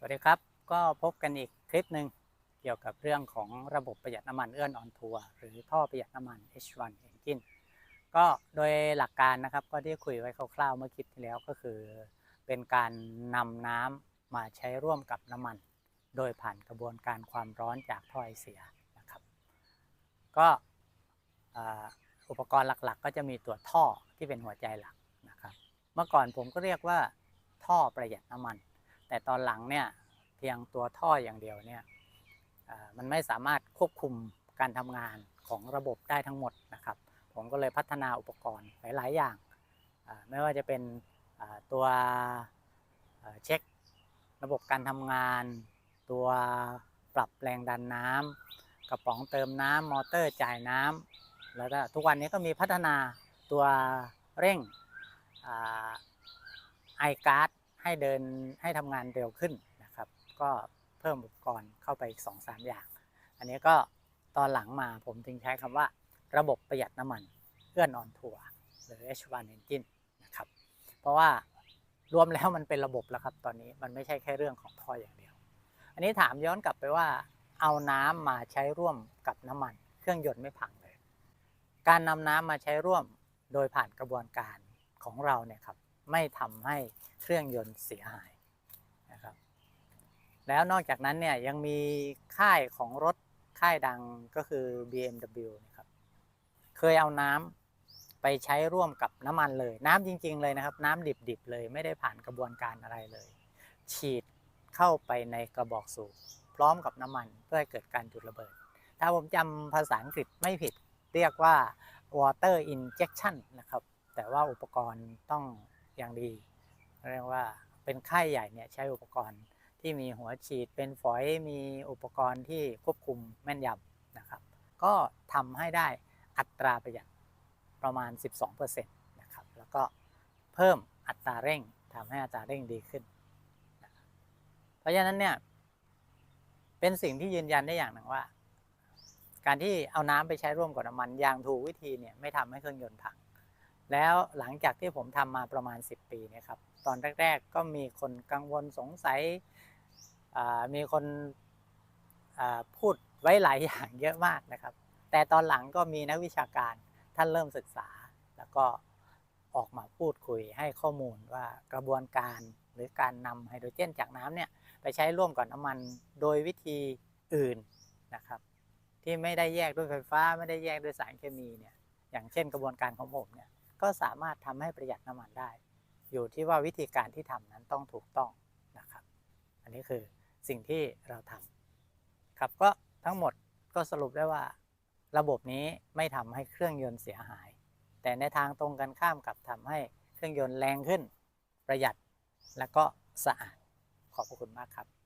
สวัสดีครับ ก็พบกันอีกคลิปหนึ่งเกี่ยวกับเรื่องของระบบประหยัดน้ำมันเอื้อนออนทัวร์หรือท่อประหยัดน้ำมัน H1 Engine ก็โดยหลักการนะครับก็ที่คุยไว้คร่าวๆเมื่อคลิปที่แล้วก็คือ เป็นการนำน้ำมาใช้ร่วมกับน้ำมัน โดยผ่านกระบวนการความร้อนจากท่อไอเสียนะครับ ก็อุปกรณ์หลักๆ ก็จะมีตัวท่อที่เป็นหัวใจหลักนะครับ เมื่อก่อนผมก็เรียกว่าท่อประหยัดน้ำมัน แต่ตอนหลังเนี่ยเพียงตัวท่ออย่างเดียวเนี่ยมันไม่สามารถควบคุมการทำงานของระบบได้ทั้งหมดนะครับ ผมก็เลยพัฒนาอุปกรณ์หลาย ๆ อย่าง ไม่ว่าจะเป็นตัวเช็คระบบการทำงาน ตัวปรับแรงดันน้ำกระป๋องเติมน้ำมอเตอร์จ่ายน้ำแล้วก็ทุกวันนี้ก็มีพัฒนาตัวเร่งไอการ์ด ให้เดินให้ทำงานเร็วขึ้นนะครับ ก็เพิ่มอุปกรณ์เข้าไปอีกสองสามอย่าง อันนี้ก็ตอนหลังมาผมจึงใช้คำว่าระบบประหยัดน้ำมันเอื้อนออนทัวร์หรือ H1 Engine นะครับ เพราะว่ารวมแล้วมันเป็นระบบแล้วครับตอนนี้มันไม่ใช่แค่เรื่องของท่ออย่างเดียว อันนี้ถามย้อนกลับไปว่า เอาน้ำมาใช้ร่วมกับน้ำมัน เครื่องยนต์ไม่พังเลย การนำน้ำมาใช้ร่วมโดยผ่านกระบวนการของเราเนี่ยครับ ไม่ทำให้เครื่องยนต์เสียหายนะครับ แล้วนอกจากนั้นเนี่ยยังมีค่ายของรถค่ายดังก็คือ BMW นะครับ เคยเอาน้ำไปใช้ร่วมกับน้ำมันเลย น้ำจริง ๆ เลยนะครับ น้ำดิบๆเลยไม่ได้ผ่านกระบวนการอะไรเลย ฉีดเข้าไปในกระบอกสูบพร้อมกับน้ำมันเพื่อให้เกิดการจุดระเบิด ถ้าผมจำภาษาอังกฤษไม่ผิดเรียกว่า water injection นะครับ แต่ว่าอุปกรณ์ต้อง อย่างดี เรียกว่าเป็นค่ายใหญ่เนี่ยใช้อุปกรณ์ที่มีหัวฉีดเป็นฝอยมีอุปกรณ์ที่ควบคุมแม่นยำนะครับ ก็ทำให้ได้อัตราประหยัดประมาณ 12%นะครับ แล้วก็เพิ่มอัตราเร่งทำให้อัตราเร่งดีขึ้นนะเพราะฉะนั้นเนี่ยเป็นสิ่งที่ยืนยันได้อย่างหนึ่งว่า การที่เอาน้ำไปใช้ร่วมกับน้ำมันอย่างถูกวิธีเนี่ยไม่ทำให้เครื่องยนต์พัง แล้วหลังจากที่ผมทำมาประมาณ 10 ปีเนะครับตอนแรก ๆ ก็มีคนกังวลสงสัยมีคนพูดไว้หลายอย่างเยอะมากนะครับ แต่ตอนหลังก็มีนักวิชาการท่านเริ่มศึกษา แล้วก็ออกมาพูดคุยให้ข้อมูลว่ากระบวนการหรือการนำไฮโดรเจนจากน้ำเนี่ยไปใช้ร่วมกับน้ำมันโดยวิธีอื่นนะครับ ที่ไม่ได้แยกด้วยไฟฟ้า ไม่ได้แยกด้วยสารเคมีเนี่ยอย่างเช่นกระบวนการของผมเนี่ย ก็สามารถทำให้ประหยัดน้ำมันได้ อยู่ที่ว่าวิธีการที่ทำนั้นต้องถูกต้องนะครับ อันนี้คือสิ่งที่เราทำครับก็ทั้งหมดก็สรุปได้ว่า ระบบนี้ไม่ทำให้เครื่องยนต์เสียหาย แต่ในทางตรงกันข้ามกับทำให้เครื่องยนต์แรงขึ้น ประหยัดและก็สะอาดขอบพระคุณมากครับ